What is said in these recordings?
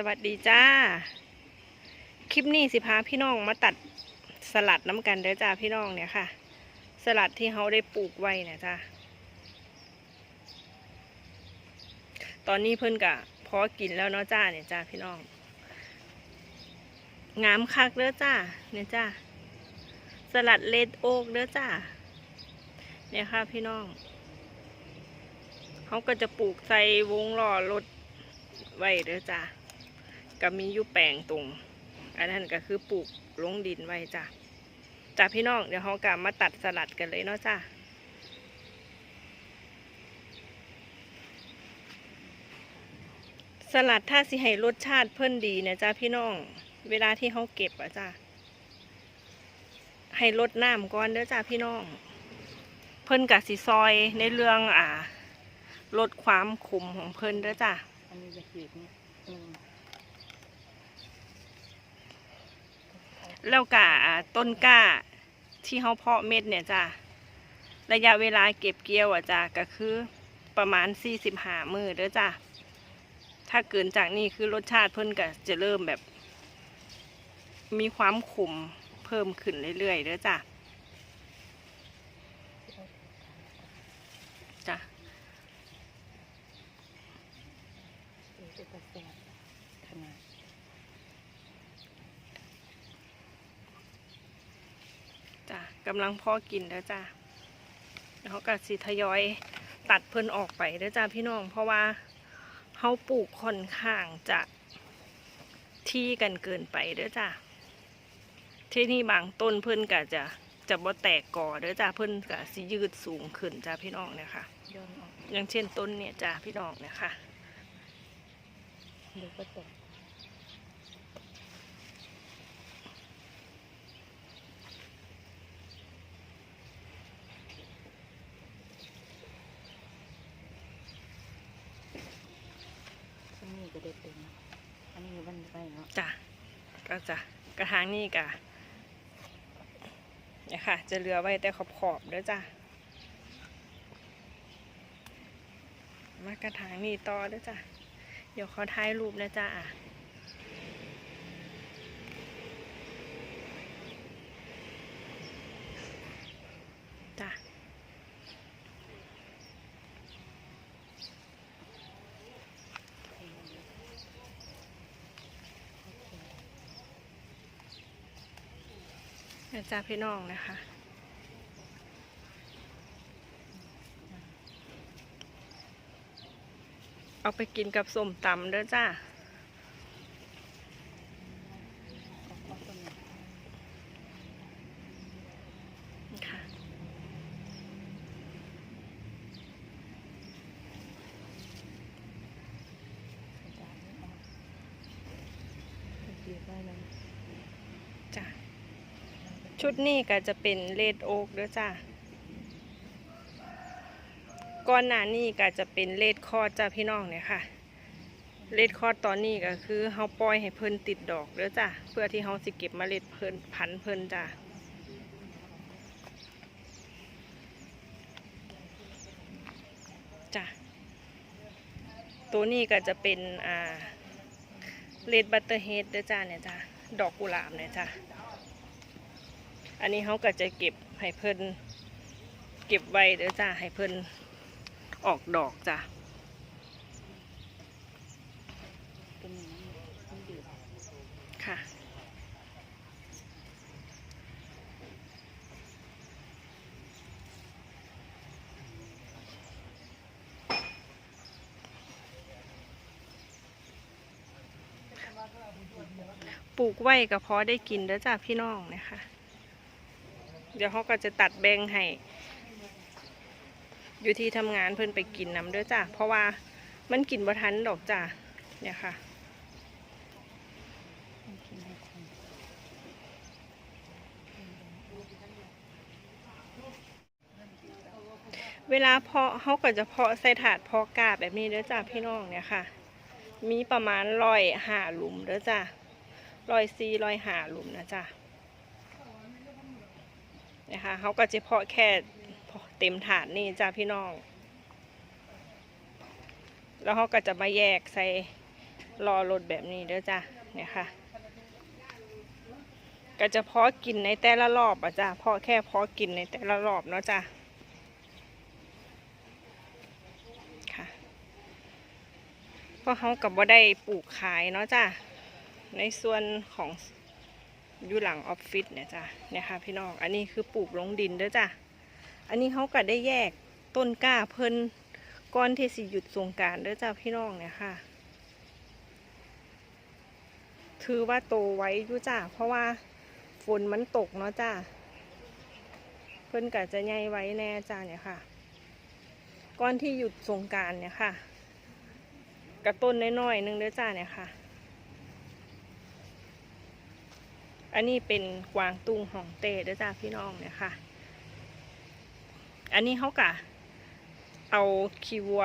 สวัสดีจ้า คลิปนี้สิพาพี่น้องมาตัดสลัดน้ำกันเด้อจ้าพี่น้องเนี่ยค่ะ สลัดที่เขาได้ปลูกไว้เนี่ยจ้าตอนนี้เพิ่นกะพอกินแล้วเนาะจ้าเนี่ยจ้าพี่น้อง งามคักเด้อจ้าเนี่ยจ้าสลัดเลดโอกเด้อจ้าเนี่ยค่ะพี่น้องเขาก็จะปลูกใส่วงหล้อรถไว้เด้อจ้ะ ก็มีอยู่แปลงตรง อันนั้นก็คือปลูกลงดินไว้จ้ะจ้ะพี่น้องเดี๋ยวเขากลับมาตัดสลัดกันเลยเนาะจ้ะสลัดถ้าสิให้รสชาติเพิ่นดีเนี่ยจ้ะพี่น้อง เวลาที่เขาเก็บอะจ้ะให้ลดน้ำก่อนเด้อจ้ะพี่น้อง เพิ่นกะสิซอยในเรื่องอ่าลดความขมของเพิ่นเด้อจ้ะอันนี้จะขีดนี่อื แล้วกะต้นกล้าที่เขาเพาะเม็ดเนี่ยจ้ะระยะเวลาเก็บเกี่ยวอะจ้ะก็คือประมาณสี่สิบห้ามือเด้อจ้ะถ้าเกินจากนี้คือรสชาติเพิ่นก็จะเริ่มแบบ มีความขมเพิ่มขึ้นเรื่อยๆเด้อจ้ะจ้ะ เออจะตัดแสบขนาด จ้ะกำลังเพอกินแล้วจ้ะแล้วเขาก็สิทยอยตัดเพิ่นออกไปแล้วจ้ะพี่น้อง เพราะว่าเขาปลูกค่อนข้างจะที่กันเกินไปเด้อจ้ะที่นี่บางต้นเพิ่นก็จะจะบ่แตกกอเด้อจ้ะเพิ่นก็สิยืดสูงขึ้นจ้ะพี่น้องเนี่ยค่ะย้อนออกอย่างเช่นต้นเนี่ยจ้ะพี่น้องเนี่ยค่ะเดี๋ยวก็ตก อันนี้ก็ได้เต็มแล้วอันนี้มันไปเนาะจ้ะก็จ้ะกระถางนี่กะเนี่ยค่ะ จะเหลือไว้แต่ขอบขอบๆเด้อจ้ะมากระถางนี่ต่อเด้อจ้ะเดี๋ยวเขาถ่ายรูปนะจ้ะจ้ะ นะจ้ะพี่น้องนะคะเอาไปกินกับส้มตำเด้อจ้าเอาเอาต้นนี้ค่ะใส่จานนี้เอาเอาเก็บไว้แล้วจ้ะ ชุดนี้ก็จะเป็นเลดโอ๊กเด้อจ้าก้อนหน้านี่ก็จะเป็นเลดคอดจ้าพี่น้องเนี่ยค่ะ เลดคอดตอนนี้ก็คือเฮาปล่อยให้เพิ่นติดดอกเด้อจ้าเพื่อที่เฮาสิเก็บเมล็ดเพิ่นพันเพิ่นจ้าจ้ะตัวนี้ก็จะเป็นอ่าเลดบัตเตอร์เฮดเด้อจ้าเนี่ยจ้าดอกกุหลาบเนี่ยจ้า อันนี้เขาก็จะเก็บให้เพิ่นเก็บไว้เด้อจ้าให้เพิ่นออกดอกจ้ะค่ะปลูกไว้ก็พอได้กินเด้อจ้าพี่น้องนะคะ เดี๋ยวเขาก็จะตัดแบ่งให้ อยู่ที่ทำงานเพิ่นไปกินน้ำด้อจ้าเพราะว่ามันกินบ่ทันดอกจ้าเนี่ยค่ะ เวลาเพาะเขาก็จะเพาะใส่ถาดเพาะกาบแบบนี้เด้อจ้าพี่น้องเนี่ยค่ะ มีประมาณร้อยหาหลุมเด้อจ้าร้อยซีร้อยหาหลุมนะจ้าเนี่ยค่ะเขาก็จะเพาะแค่เต็มถาดนี่จ้าพี่น้อง แล้วเขาก็จะมาแยกใส่รอรถแบบนี้เด้อจ้ะเนี่ยค่ะ ก็จะเพาะกินในแต่ละรอบอะจ้ะเพาะแค่เพาะกินในแต่ละรอบเนาะจ้ะค่ะเพราะเขากับว่าได้ปลูกขายเนาะจ้ะในส่วนของ อยู่หลังออฟฟิศเนี่ยจ้ะเนี่ยค่ะพี่น้อง อันนี้คือปลูกลงดินเด้อจ้ะ อันนี้เขาก็ได้แยกต้นกล้าเพิ่นก้อนที่สิหยุดสงการเด้อจ้ะพี่น้องเนี่ยค่ะ ถือว่าโตไว้อยู่จ้ะเพราะว่าฝนมันตกเนาะจ้ะเพิ่นก็จะใหญ่ไว้แน่จ้ะเนี่ยค่ะ ก้อนที่หยุดสงการเนี่ยค่ะกระต้นน้อยๆนึงเด้อจ้ะเนี่ยค่ะ อันนี้เป็นกวางตุงของเต้เด้อจ้ะพี่น้องเนี่ยค่ะ อันนี้เขากะเอาคีวัว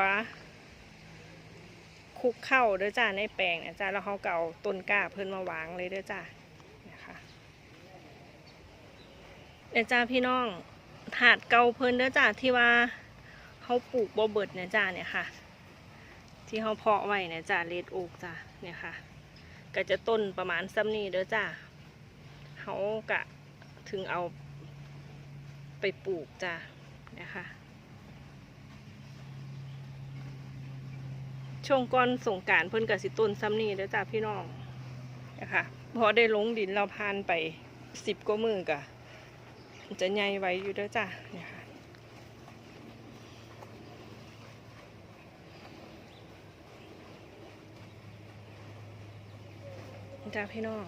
คุกเข้าเด้อจ้าในแปลงเนี่ยจ้าแล้วเขาก็เอาต้นกล้าเพิ่นมาวางเลยเด้อจ้าเนี่ยค่ะเนี่ยจ้าพี่น้องถาดเก่าเพิ่นเด้อจ้าที่ว่าเขาปลูกบ่เบิดเนี่ยจ้าเนี่ยค่ะ ที่เขาเพาะไว้เนี่ยจ้าเลดโอกจ้าเนี่ยค่ะ ก็จะต้นประมาณซ้ำนี้เด้อจ้า เขากะถึงเอาไปปลูกจ้าเนี่ยค่ะช่วงก่อนสงการเพิ่นกับสิต้นซ้ำนี่เด้อจ้าพี่น้องนะคะพอได้ลงดินเราพานไปสิบกว่ามือกะจะใหญ่ไว้อยู่เด้อจ้าเนี่ยค่ะจ้าพี่น้อง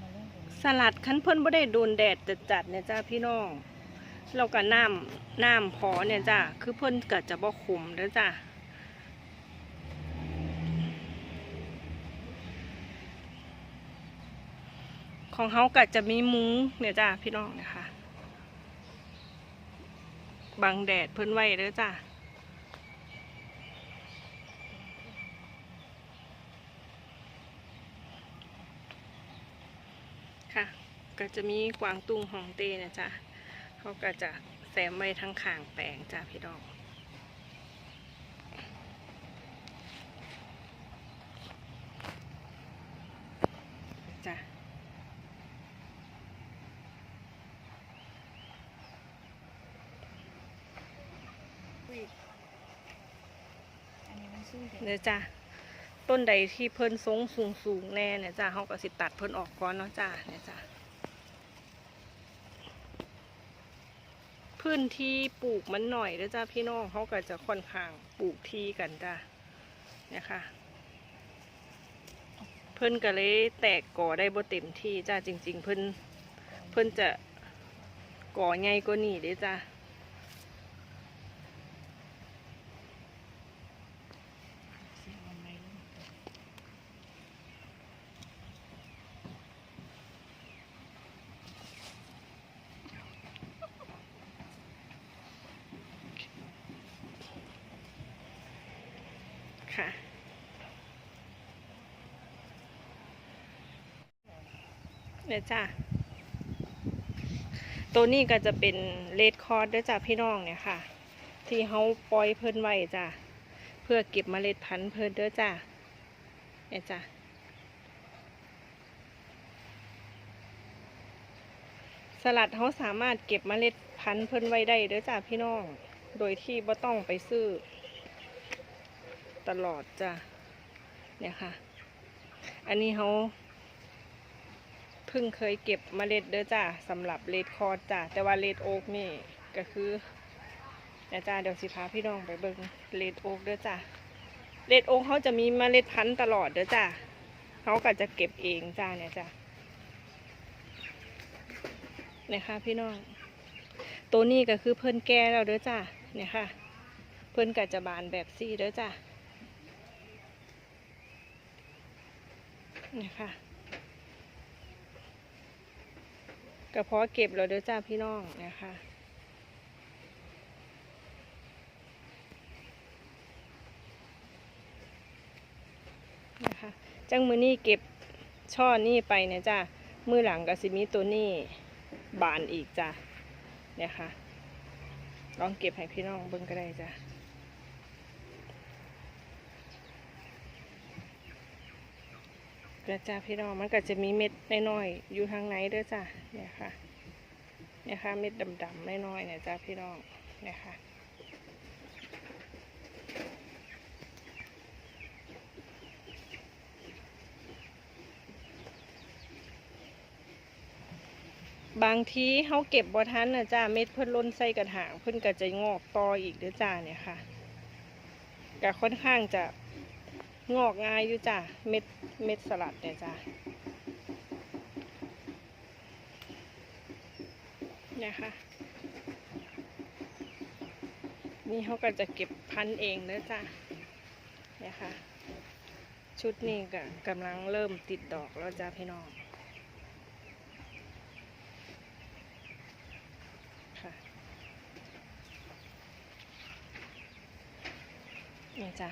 มาเล่นตรงนี้ สลัดคั้นเพิ่นบ่ได้โดนแดดจัดๆเนี่ยจ้าพี่น้องแล้วก็น้ำน้ำพอเนี่ยจ้าคือเพิ่นก็จะบ่ขมเด้อจ้าของเฮาก็จะมีมุ้งเนี่ยจ้าพี่น้องเนี่ยค่ะบังแดดเพิ่นไว้เด้อจ้า ค่ะ ก็จะมีกวางตุ้งหองเต้นะจ้ะเขาก็จะแซมไว้ทั้งข่างแปลงจ้ะพี่น้องจ้ะอุ้ยอันนี้มันสู้เด็เดี๋ยวจ้ะ ต้นใดที่เพิ่นทรงสูงสูงแน่เนี่ยจ้ะเขาก็สิตัดเพิ่นออกก่อนเนาะจ้ะเนี่ยจ้ะพื้นที่ปลูกมันหน่อยเด้อจ้ะพี่น้องเขาก็จะค่อนข้างปลูกที่กันจ้ะเนี่ยค่ะ เพิ่นก็เลยแตกก่อได้บ่เต็มที่จ้ะจริง ๆ เพิ่นเพิ่นจะก่อใหญ่กว่านี้เด้อจ้ะ เสียงมันไม่รู้ ค่ะเนี่ยจ้ะตัวนี้ก็จะเป็นเลดคอร์ดด้วยจ้ะพี่น้องเนี่ยค่ะ ที่เขาปล่อยเพิ่นไว้จ้ะเพื่อเก็บเมล็ดพันธุ์เพิ่นเด้อจ้ะเนี่ยจ้ะสลัดเขาสามารถเก็บเมล็ดพันธุ์เพิ่นไว้ได้เด้อจ้ะพี่น้อง โดยที่บ่ต้องไปซื้อ ตลอดจ้ะเนี่ยค่ะ อันนี้เขาเพิ่งเคยเก็บเมล็ดเด้อจ้ะสำหรับเลดคอร์ดจ้ะแต่ว่าเลดโอ๊กนี่ก็คือเนี่ยจ้ะเดี๋ยวสิพาพี่น้องไปเบิ่งเลดโอ๊กเด้อจ้ะเลดโอ๊กเขาจะมีเมล็ดพันธุ์ตลอดเด้อจ้ะเขาก็จะเก็บเองจ้ะเนี่ยจ้ะเนี่ยค่ะพี่น้อง ตัวนี้ก็คือเพิ่นแก่แล้วเด้อจ้ะเนี่ยค่ะ เพิ่นก็จะบานแบบซี่เด้อจ้ะ นี่ค่ะกระเพาะเก็บแล้วเด้อจ้าพี่น้องนะคะนะคะจังมือนี่เก็บช่อนี่ไปเนี่ยจ้ามือหลังก็สิมีตัวนี่บานอีกจ้าเนี่ยค่ะลองเก็บให้พี่น้องเบิ่งก็ได้จ้ะ กระจ้าพี่น้องมันก็จะมีเม็ดน้อยๆอยู่ทางไหนเด้อจ้ะเนี่ยค่ะเนี่ยค่ะเม็ดดำๆน้อยๆเนี่ยจ้าพี่น้องเนี่ยค่ะบางทีเขาเก็บบ่ทันนะจ้าเม็ดเพิ่นล้นใส่กระถางเพิ่นก็จะงอกต่ออีกเด้อจ้าเนี่ยค่ะก็ค่อนข้างจะ งอกง่ายอยู่จ้าเม็ดเม็ดสลัดเนี่ยจ้าเนี่ยค่ะนี่เขาก็จะเก็บพันเองเด้อจ้าเนี่ยค่ะชุดนี้ก็กำลังเริ่มติดดอกแล้วจ้าพี่น้องค่ะเนี่ยจ้ะ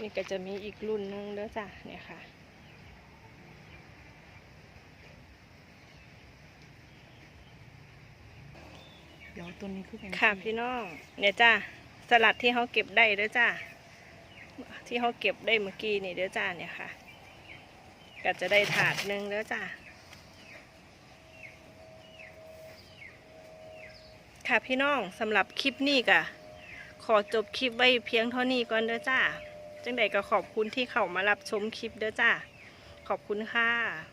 นี่ก็จะมีอีกรุ่นหนึงเด้อจ้ะเนี่ยค่ะ เดี๋ยวตัวนี้คือกันค่ะพี่น้องเนี่ยจ้ะสลัดที่เขาเก็บได้เด้อจ้ะที่เขาเก็บได้เมื่อกี้นี่เด้อจ้ะเนี่ยค่ะ ก็จะได้ถาดหนึ่งเด้อจ้ะค่ะพี่น้องสำหรับคลิปนี้ก็ขอจบคลิปไว้เพียงเท่านี้ก่อนเด้อจ้า จังใดก็ขอบคุณที่เขามารับชมคลิปเด้อจ้า ขอบคุณค่ะ